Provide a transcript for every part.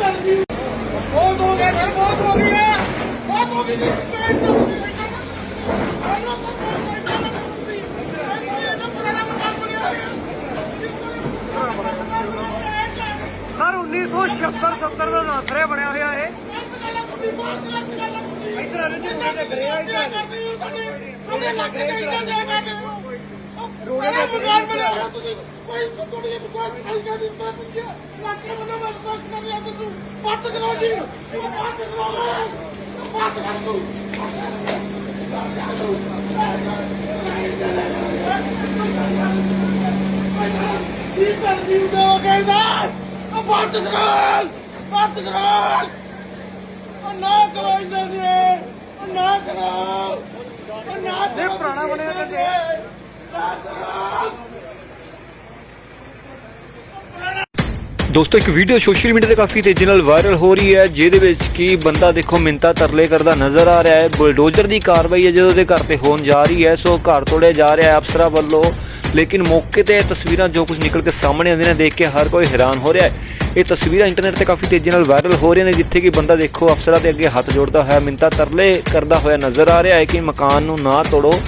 ਬਹੁਤ ਹੋ ਗਿਆ ਸਰ ਬਹੁਤ ਹੋ ਗਿਆ ਬਹੁਤ ਹੋ ਗਈ ਸਰ 1976 70 ਦਾ ਨਾਸਰੇ ਬਣਿਆ ਹੋਇਆ ਇਹ। ਇੱਧਰ ਆ ਜੀ ਰੋੜੇ ਤੇ ਗਰੇ ਆ ਇੱਧਰ ਰੋੜੇ ਦਾ ਕਰ ਦਿੱਤੀ ਮੈਂ ਪੁੱਛਿਆ ਲੱਖੇ ਬੰਦਾ ਬਸ ਕੁਝ ਕਰ ਲਿਆ ਤੁਸੀਂ ਪੱਤ ਕਰੋ ਜੀ। ਦੋ ਕੀ ਕਰਦੀ ਉਹ ਕਹਿੰਦਾ? ਪੱਤ ਕਰੋ ਪੱਤ ਕਰੋ ਨਾ ਕਰੋ ਇੰਦਰ ਜੀ ਉਹ ਨਾ ਕਰੋ। ਉਹ ਨਾ ਇਹ ਪੁਰਾਣਾ ਬਣਿਆ ਤਾਂ ਜੀ। ਨਾ ਕਰੋ। ਦੋਸਤੋ, ਇੱਕ ਵੀਡੀਓ ਸੋਸ਼ਲ ਮੀਡੀਆ ਤੇ ਕਾਫੀ ਤੇਜ਼ੀ ਨਾਲ ਵਾਇਰਲ ਹੋ ਰਹੀ ਹੈ, ਜਿਹਦੇ ਵਿੱਚ ਕੀ ਬੰਦਾ ਦੇਖੋ ਮਿੰਤਾ ਤਰਲੇ ਕਰਦਾ ਨਜ਼ਰ ਆ ਰਿਹਾ ਹੈ। ਬੁਲਡੋਜ਼ਰ ਦੀ ਕਾਰਵਾਈ ਹੈ ਜਦੋਂ ਦੇ ਘਰ ਤੇ ਹੋਣ ਜਾ ਰਹੀ ਹੈ, ਸੋ ਘਰ ਤੋੜਿਆ ਜਾ ਰਿਹਾ ਹੈ ਅਫਸਰਾਂ ਵੱਲੋਂ। ਲੇਕਿਨ ਮੌਕੇ ਤੇ ਤਸਵੀਰਾਂ ਜੋ ਕੁਝ ਨਿਕਲ ਕੇ ਸਾਹਮਣੇ ਆਉਂਦੀਆਂ ਨੇ, ਦੇਖ ਕੇ ਹਰ ਕੋਈ ਹੈਰਾਨ ਹੋ ਰਿਹਾ ਹੈ। ਇਹ ਤਸਵੀਰਾਂ ਇੰਟਰਨੈਟ ਤੇ ਕਾਫੀ ਤੇਜ਼ੀ ਨਾਲ ਵਾਇਰਲ ਹੋ ਰਹੀਆਂ ਨੇ, ਜਿੱਥੇ ਕਿ ਬੰਦਾ ਦੇਖੋ ਅਫਸਰਾਂ ਦੇ ਅੱਗੇ ਹੱਥ ਜੋੜਦਾ ਹੋਇਆ, ਮਿੰਤਾ ਤਰਲੇ ਕਰਦਾ ਹੋਇਆ ਨਜ਼ਰ ਆ ਰਿਹਾ ਹੈ ਕਿ ਮਕਾਨ ਨੂੰ ਨਾ ਤੋੜੋ।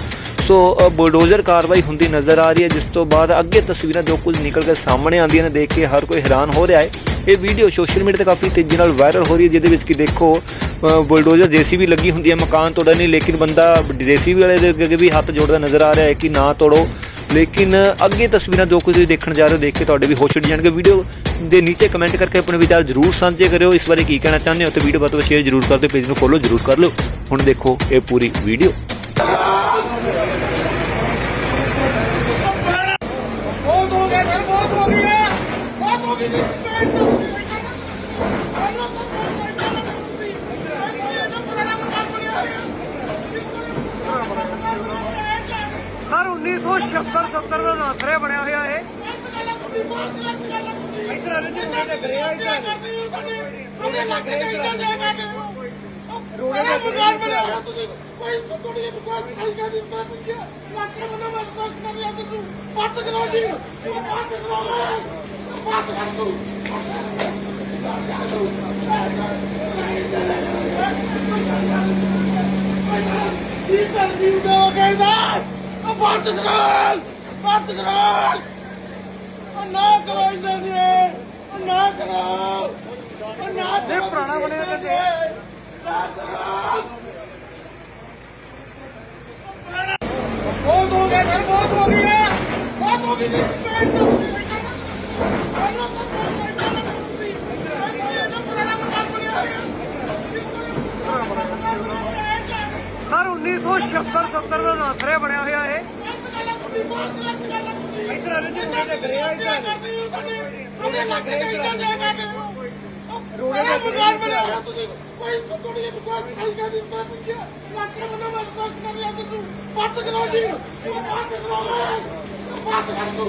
ਸੋ ਬੁਲਡੋਜ਼ਰ ਕਾਰਵਾਈ ਹੁੰਦੀ ਨਜ਼ਰ ਆ ਰਹੀ ਹੈ ਜਿਸ ਤੋਂ ਬਾਅਦ ਅੱਗੇ ਤਸਵੀਰਾਂ ਜੋ ਕੁਝ ਨਿਕਲ ਕੇ ਸਾਹਮਣੇ ਆਉਂਦੀਆਂ ਨੇ ਦੇਖ ਕੇ ਹਰ ਕੋਈ ਹੈਰਾਨ ਹੋ ਰਿਹਾ ਹੈ। ਇਹ ਵੀਡੀਓ ਸੋਸ਼ਲ ਮੀਡੀਆ ਤੇ ਕਾਫੀ ਤੇਜ਼ੀ ਨਾਲ ਵਾਇਰਲ ਹੋ ਰਹੀ ਹੈ ਜਿਹਦੇ ਵਿੱਚ ਕਿ ਦੇਖੋ ਅ, ਬੁਲਡੋਜ਼ਰ ਜੀਸੀਬੀ ਲੱਗੀ ਹੁੰਦੀ ਹੈ ਮਕਾਨ ਤੋੜਨ ਲਈ ਲੇਕਿਨ ਬੰਦਾ ਜੀਸੀਬੀ ਵਾਲੇ ਦੇ ਅੱਗੇ ਵੀ ਹੱਥ ਜੋੜਦਾ ਨਜ਼ਰ ਆ ਰਿਹਾ ਹੈ ਕਿ ਨਾ ਤੋੜੋ। ਲੇਕਿਨ ਅੱਗੇ ਤਸਵੀਰਾਂ ਜੋ ਕੁਝ ਦੇਖਣ ਜਾ ਰਹੇ ਹੋ ਦੇਖ ਕੇ ਤੁਹਾਡੇ ਵੀ ਹੋਸ਼ ਉੱਡ ਜਾਣਗੇ। ਵੀਡੀਓ ਦੇ ਨੀਚੇ ਕਮੈਂਟ ਕਰਕੇ ਆਪਣੇ ਵਿਚਾਰ ਜ਼ਰੂਰ ਸਾਂਝੇ ਕਰਿਓ। ਇਸ ਬਾਰੇ ਕੀ ਕਹਿਣਾ ਚਾਹੁੰਦੇ ਹੋ ਤੇ ਵੀਡੀਓ ਵੱਧ ਤੋਂ ਵੱਧ ਸ਼ੇਅਰ ਜ਼ਰੂਰ ਕਰ ਦਿਓ ਪੇਜ ਨੂੰ ਫੋਲੋ ਜ਼ਰੂਰ ਕਰ ਲਓ। ਹੁਣ ਦੇਖੋ ਇਹ ਪੂਰੀ ਵੀਡੀਓ ਬਹੁਤ ਹੋ ਗਿਆ ਸਰ ਬਹੁਤ ਹੋ ਗਿਆ ਬਹੁਤ ਹੋ ਗਈ ਸਰ 1976 70 ਦਾ ਨਾਸਰੇ ਬਣਿਆ ਹੋਇਆ ਇਹ। ਇੱਧਰ ਆ ਜੀ, ਰੋੜੇ ਤੇ ਗਰੇ ਆ ਇੱਧਰ। ਰੋੜੇ ਦਾ ਦੁਕਾਨ ਬਣਿਆ ਹੋਇਆ ਤੁਸੀਂ ਕੋਈ ਛੋਟੀ ਜਿਹੀ ਦੁਕਾਨ ਖਾਲੀ ਕਰ ਦਿੱਤੀ ਮੈਂ ਲੱਖੇ ਬੰਦਾ ਬਸ ਕੁਝ ਕਰ ਲਿਆ ਤੁਸੀਂ ਪੱਤ ਕਰੋ ਜੀ। ਪੱਤ ਕਰੋ ਪੱਤ ਕਰ ਦੋ ਕੀ ਕਰਦੀ ਉਹ ਕਹਿੰਦਾ? ਉਹ ਪੱਤ ਕਰੋ ਪੱਤ ਕਰੋ ਉਹ ਨਾ ਕਰੋ ਇੰਦਰ ਜੀ ਉਹ ਨਾ ਕਰੋ ਉਹ ਨਾ ਇਹ ਪੁਰਾਣਾ ਬਣਿਆ ਤਾਂ ਜੀ। ਨਾ ਕਰੋ ਬਹੁਤ ਹੋ ਗਿਆ ਸਰ ਬਹੁਤ ਹੋ ਗਿਆ ਬਹੁਤ ਹੋ ਗਈ ਸਰ 1976 70 ਦਾ ਨਾਸਰੇ ਬਣਿਆ ਹੋਇਆ ਇਹ। ਇੱਧਰ ਆ ਜੀ, ਰੋੜੇ ਤੇ ਗਰੇ ਆ, ਇੱਧਰ ਰੋੜੇ ਦਾ ਦੁਕਾਨ ਬਣਿਆ ਹੋਇਆ ਤੁਸੀਂ ਕੋਈ ਛੋਟੀ ਜਿਹੀ ਦੁਕਾਨ ਖਾਲੀ ਕਰ ਦਿੱਤੀ ਮੈਂ ਪੁੱਛਿਆ ਲੱਖੇ ਬੰਦਾ ਬਸ ਕਰ ਲਿਆ ਤੁਸੀਂ ਪੱਤ ਕਰੋ ਜੀ ਪੱਤ ਕਰੋ ਪੱਤ ਕਰ ਦੋ